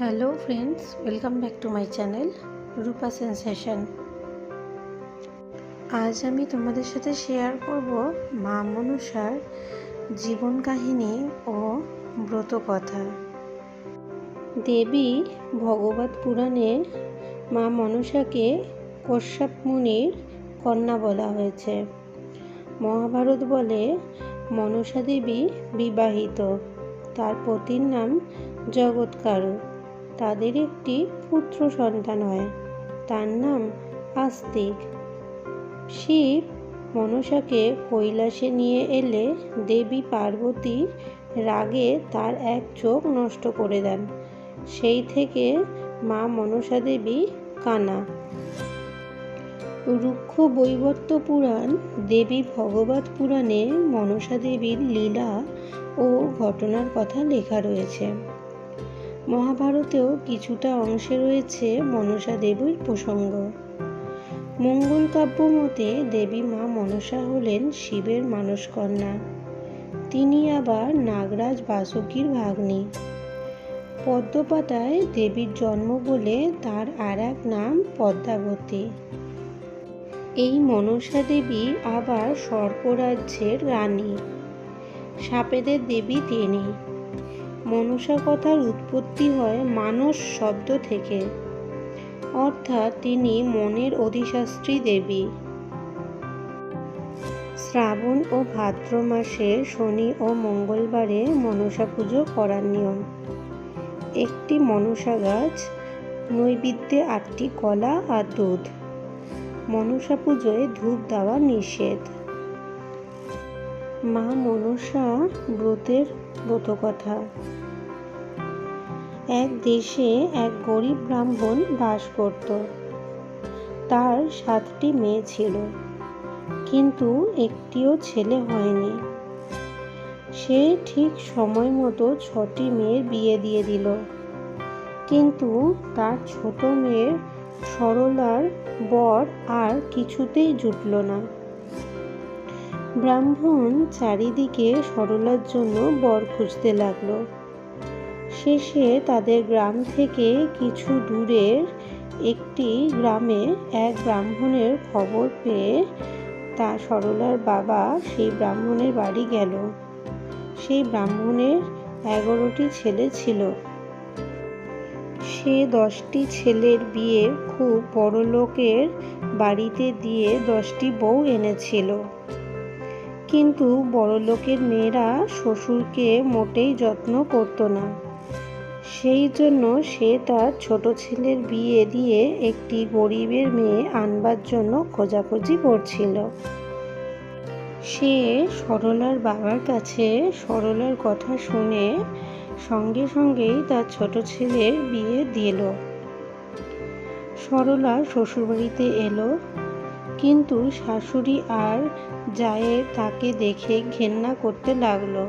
Hello friends welcome back to my channel Rupa sensation আজ আমি তোমাদের সাথে শেয়ার করব মা মনসার জীবন কাহিনী ও ব্রত কথা। দেবী ভগবত পুরাণে মা মনসাকে কশ্যপ মুনির কন্যা বলা হয়েছে। মহাভারত বলে মনসা দেবী বিবাহিত, তার পতির নাম জগৎকারু তাদের একটি পুত্র সন্তান হয়। তার নাম আস্তিক। শিব মনসাকে কৈলাসে নিয়ে এলে দেবী পার্বতী রাগে তার এক চোখ নষ্ট করে দেন। সেই থেকে মা মনসা দেবী কানা। রুক্ষ বৈবর্ত পুরাণ দেবী ভগবত পুরাণে মনসা দেবীর লীলা ও ঘটনার কথা লেখা রয়েছে। মহাভারতেও কিছুটা অংশে রয়েছে মনসা দেবীর প্রসঙ্গ। মঙ্গল কাব্য মতে দেবী মা মনসা হলেন শিবের মানসকন্যা। তিনি আবার নাগরাজ বাসুকীর ভাগ্নী। পদ্মপাতায় দেবীর জন্ম বলে তার আর এক নাম পদ্মাবতী। এই মনসা দেবী আবার সর্পরাজ্যের রানী। সাপেদের দেবী তিনি। মনসা কথার উৎপত্তি হয় মানস শব্দ থেকে। অর্থাৎ তিনি মনের অধিশাস্ত্রী দেবী। শ্রাবণ ও ভাদ্র মাসে শনি ও মঙ্গলবারে মনসা পুজো করার নিয়ম। একটি মনসা গাছ, নৈবেদ্যে আটটি কলা আর দুধ। মনসা পুজোয় ধূপ দেওয়া নিষেধ। মা মনসা ব্রতের ব্রতকথা। এক দেশে এক গরিব ব্রাহ্মণ বাস করত। তার সাতটি মেয়ে ছিল, কিন্তু একটিও ছেলে হয়নি। সে ঠিক সময় মতো ছটি মেয়ের বিয়ে দিয়ে দিল। কিন্তু তার ছোট মেয়ের সরলার বর আর কিছুতেই জুটল না। ব্রাহ্মণ চারিদিকে সরলার জন্য বর খুঁজতে লাগল। শেষে তাদের গ্রাম থেকে কিছু দূরের একটি গ্রামে এক ব্রাহ্মণের খবর পেয়ে তা সরলার বাবা সেই ব্রাহ্মণের বাড়ি গেল। সেই ব্রাহ্মণের এগারোটি ছেলে ছিল। সে দশটি ছেলের বিয়ে খুব বড় লোকের বাড়িতে দিয়ে দশটি বউ এনেছিল। কিন্তু বড় লোকের মেয়েরা শ্বশুরকে মোটেই যত্ন করতো না। সেই জন্য সে তার ছোট ছেলের বিয়ে দিয়ে একটি গরিবের মেয়ে আনবার জন্য খোঁজাখুঁজি করছিল। সে সরলার বাবার কাছে সরলার কথা শুনে সঙ্গে সঙ্গেই তার ছোট ছেলের বিয়ে দিল। সরলা শ্বশুরবাড়িতে এলো, কিন্তু শাশুড়ি আর জায়ের তাকে দেখে ঘেন্না করতে লাগল।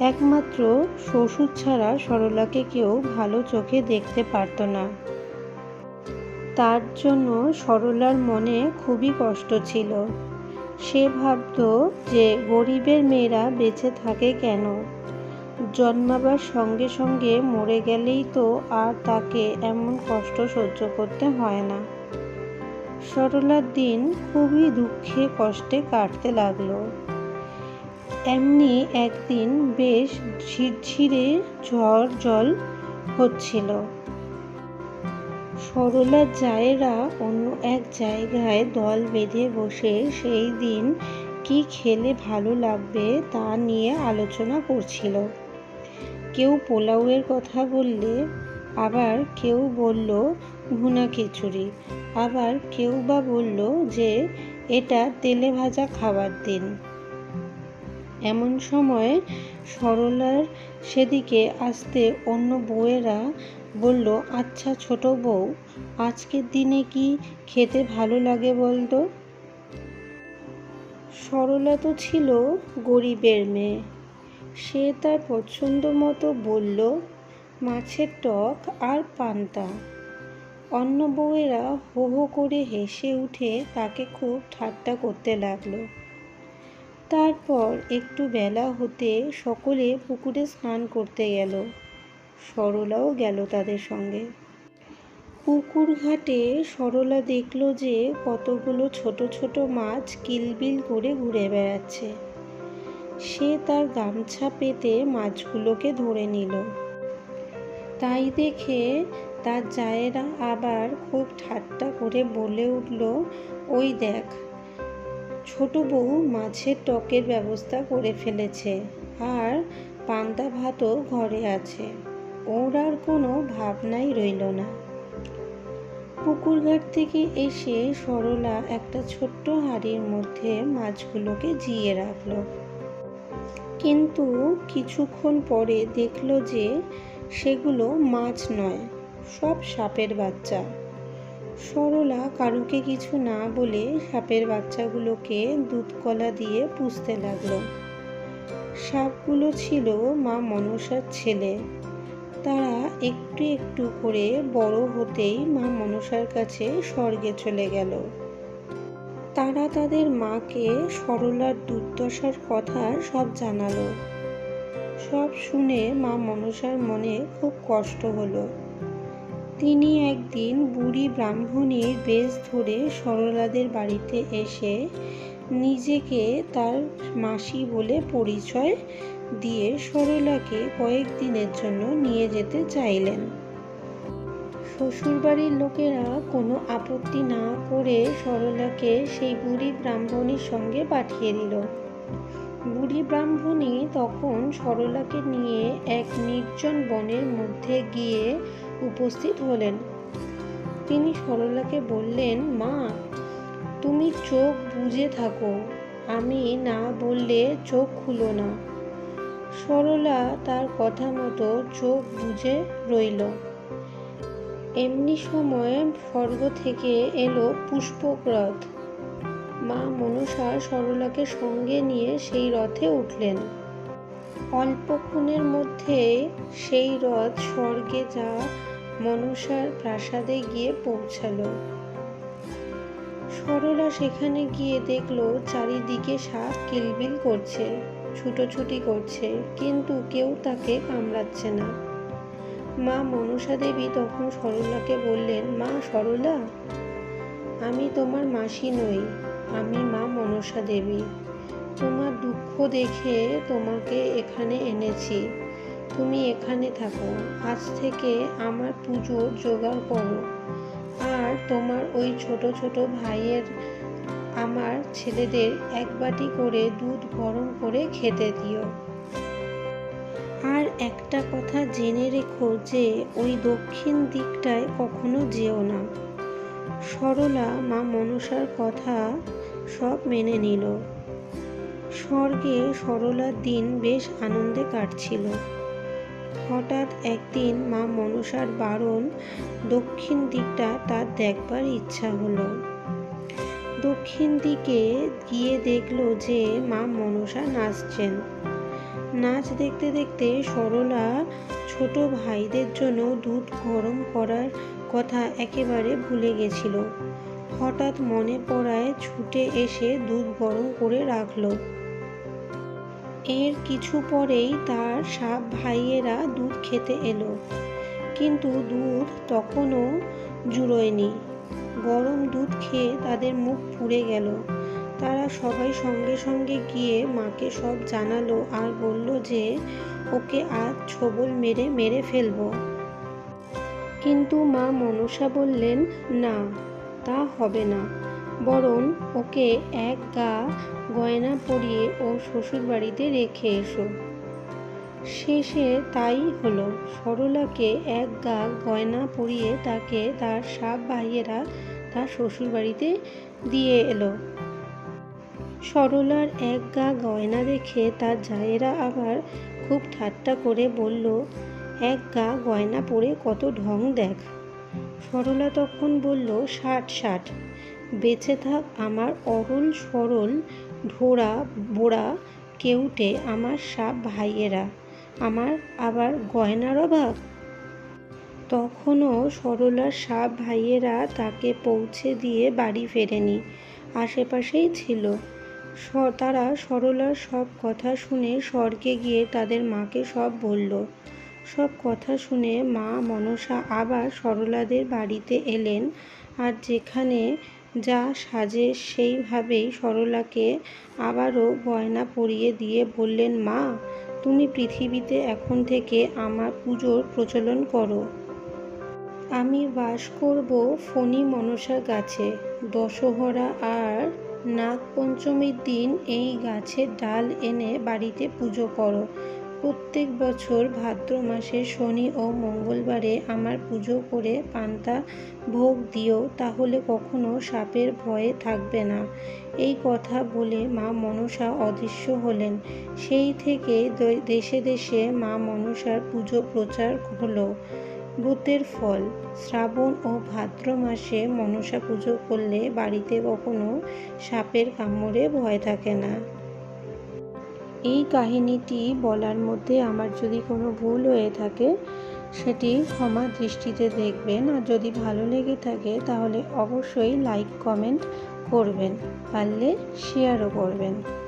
একমাত্র শ্বশুর ছাড়া সরলাকে কেউ ভালো চোখে দেখতে পারত না। তার জন্য সরলার মনে খুবই কষ্ট ছিল। সে ভাবত যে গরিবের মেয়েরা বেঁচে থাকে কেন? জন্মাবার সঙ্গে সঙ্গে মরে গেলেই তো আর তাকে এমন কষ্ট সহ্য করতে হয় না। সরলার দিন খুবই দুঃখে কষ্টে কাটতে লাগল। এমনি একদিন বেশ ঝিরঝিরে ঝড় জল হচ্ছিল। সরলার জায়েরা অন্য এক জায়গায় দল বেঁধে বসে সেই দিন কি খেলে ভালো লাগবে তা নিয়ে আলোচনা করছিল। কেউ পোলাওয়ের কথা বললে, আবার কেউ বলল ভুনা খিচুড়ি। আবার কেউ বা বলল যে, এটা তেলে ভাজা খাবার দিন। এমন সময় সরলার সেদিকে আসতে অন্য বউয়েরা বলল আচ্ছা ছোট বউ আজকের দিনে কি খেতে ভালো লাগে বলতো? সরলা তো ছিল গরিবের মেয়ে। সে তার পছন্দ মতো বলল, মাছের টক আর পান্তা। অন্য বউয়েরা হো হো করে হেসে উঠে তাকে খুব ঠাট্টা করতে লাগল। তারপর একটু বেলা হতে সকলে পুকুরে স্নান করতে গেল। সরলাও গেল তাদের সঙ্গে। পুকুর ঘাটে সরলা দেখল যে কতগুলো ছোট ছোট মাছ কিলবিল করে ঘুরে বেড়াচ্ছে। সে তার গামছা পেতে মাছগুলোকে ধরে নিল। তাই দেখে তার জায়েরা আবার খুব ঠাট্টা করে বলে উঠল, ওই দেখ, ছোট বউ মাছের টকের ব্যবস্থা করে ফেলেছে আর পান্তা ভাতও ঘরে আছে। ওর আর কোনো ভাবনাই রইল না। পুকুরঘাট থেকে এসে সরলা একটা ছোট্ট হাড়ির মধ্যে মাছগুলোকে জিয়ে রাখল। কিন্তু কিছুক্ষণ পরে দেখল যে সেগুলো মাছ নয়। সব সাপের বাচ্চা। সরলা কারুকে কিছু না বলে সাপের বাচ্চাগুলোকে দুধ কলা দিয়ে পুষতে লাগল। সাপগুলো ছিল মা মনসার ছেলে। তারা একটু একটু করে বড় হতেই মা মনসার কাছে স্বর্গে চলে গেল। তারা তাদের মাকে সরলার দুর্দশার কথা সব জানালো। সব শুনে মা মনসার মনে খুব কষ্ট হলো। তিনি একদিন বুড়ি ব্রাহ্মণীর বেশ ধরে সরলাদের বাড়িতে এসে নিজেকে তার মাসি বলে পরিচয় দিয়ে সরলাকে কয়েকদিনের জন্য নিয়ে যেতে চাইলেন। শ্বশুরবাড়ির লোকেরা কোনো আপত্তি না করে সরলাকে সেই বুড়ি ব্রাহ্মণীর সঙ্গে পাঠিয়ে দিল। বুড়ি ব্রাহ্মণী তখন সরলাকে নিয়ে এক নির্জন বনের মধ্যে গিয়ে উপস্থিত হলেন। তিনি সরলাকে বললেন, মা, তুমি চোখ বুঝে থাকো। আমি না বললে চোখ খুলো না। সরলা তার কথা মতো চোখ বুঝে রইল। এমনি সময় স্বর্গ থেকে এলো পুষ্পক রথ। মা মনসা সরলাকে সঙ্গে নিয়ে সেই রথে উঠলেন। অল্পক্ষণের মধ্যে সেই রথ স্বর্গে যা মনসার প্রাসাদে গিয়ে পৌঁছালো। সরলা সেখানে গিয়ে দেখল চারিদিকে সাপ কিলবিল করছে, ছুটোছুটি করছে, কিন্তু কেউ তাকে কামড়াচ্ছে না। মা মনসা দেবী তখন সরলাকে বললেন, মা সরলা, আমি তোমার মাসি নই আমি মা মনসা দেবী। তোমার দুঃখ দেখে তোমাকে এখানে এনেছি। তুমি এখানে থাকো। আজ থেকে আমার পুজো জোগাড় করো। আর তোমার ওই ছোট ছোট ভাইয়ের, আমার ছেলেদের এক বাটি করে দুধ গরম করে খেতে দিও। আর একটা কথা জেনে রেখো যে, ওই দক্ষিণ দিকটায় কখনো যেও না। সরলা মা মনসার কথা সব মেনে নিল। স্বর্গে সরলার দিন বেশ আনন্দে কাটছিল। হঠাৎ একদিন মা মনসার বারণ দক্ষিণ দিকটা তার দেখবার ইচ্ছা হলো। দক্ষিণ দিকে গিয়ে দেখল যে মা মনসা নাচছেন। নাচ দেখতে দেখতে সরলা ছোট ভাইদের জন্য দুধ গরম করার কথা একেবারে ভুলে গেছিল। হঠাৎ মনে পড়ায় ছুটে এসে দুধ গরম করে রাখল। এর কিছু পরেই তার সাপ ভাইয়েরা দুধ খেতে এলো। কিন্তু দুধ তখনও জুড়োয়নি। গরম দুধ খেয়ে তাদের মুখ পুড়ে গেল। তারা সবাই সঙ্গে সঙ্গে গিয়ে মাকে সব জানালো আর বলল যে, ওকে আজ ছবল মেরে মেরে ফেলব। কিন্তু মা মনসা বললেন, না, তা হবে না। বরং ওকে এক গা গয়না পরিয়ে ও শ্বশুর বাড়িতে রেখে এসো। শেষে তাই হলো। সরলাকে এক গা গয়না পরিয়ে তাকে তার সাপ ভাইয়েরা তার শ্বশুর বাড়িতে দিয়ে এলো। সরলার এক গা গয়না দেখে তার জায়েরা আবার খুব ঠাট্টা করে বলল, এক গা গয়না পরে কত ঢং দেখ। সরলা তখন বলল, ষাট ষাট। বেঁচে থাক আমার অরল সরল ঢোড়া বোড়া, কেউটে, আমার সাপ ভাইয়েরা। আমার আবার গয়নার অভাব? তখনও সরলার সাপ ভাইয়েরা তাকে পৌঁছে দিয়ে বাড়ি ফেরেনি, আশেপাশেই ছিল। তারা সরলার সব কথা শুনে স্বর্গে গিয়ে তাদের মাকে সব বলল। সব কথা শুনে মা মনসা আবার সরলাদের বাড়িতে এলেন আর যেখানে যা সাজে সেইভাবেই সরলাকে আবারও গয়না পরিয়ে দিয়ে বললেন, মা, তুমি পৃথিবীতে এখন থেকে আমার পুজোর প্রচলন করো। আমি বাস করব ফণি মনসা গাছে দশহরা আর নাগপঞ্চমীর দিন এই গাছের ডাল এনে বাড়িতে পুজো করো। প্রত্যেক বছর ভাদ্র মাসে শনি ও মঙ্গলবারে আমার পুজো করে পান্তা ভোগ দিও, তাহলে কখনো সাপের ভয়ে থাকবে না। এই কথা বলে মা মনসা অদৃশ্য হলেন। সেই থেকে দেশে দেশে মা মনসার পুজো প্রচার হলো। ব্রতের ফল। শ্রাবণ ও ভাদ্র মাসে মনসা পুজো করলে বাড়িতে কখনো সাপের কামড়ে ভয় থাকে না। এই কাহিনীটি বলার মধ্যে আমার যদি কোনো ভুল হয়ে থাকে, সেটি ক্ষমা দৃষ্টিতে দেখবেন। আর যদি ভালো লেগে থাকে, তাহলে অবশ্যই লাইক কমেন্ট করবেন। পারলে শেয়ারও করবেন।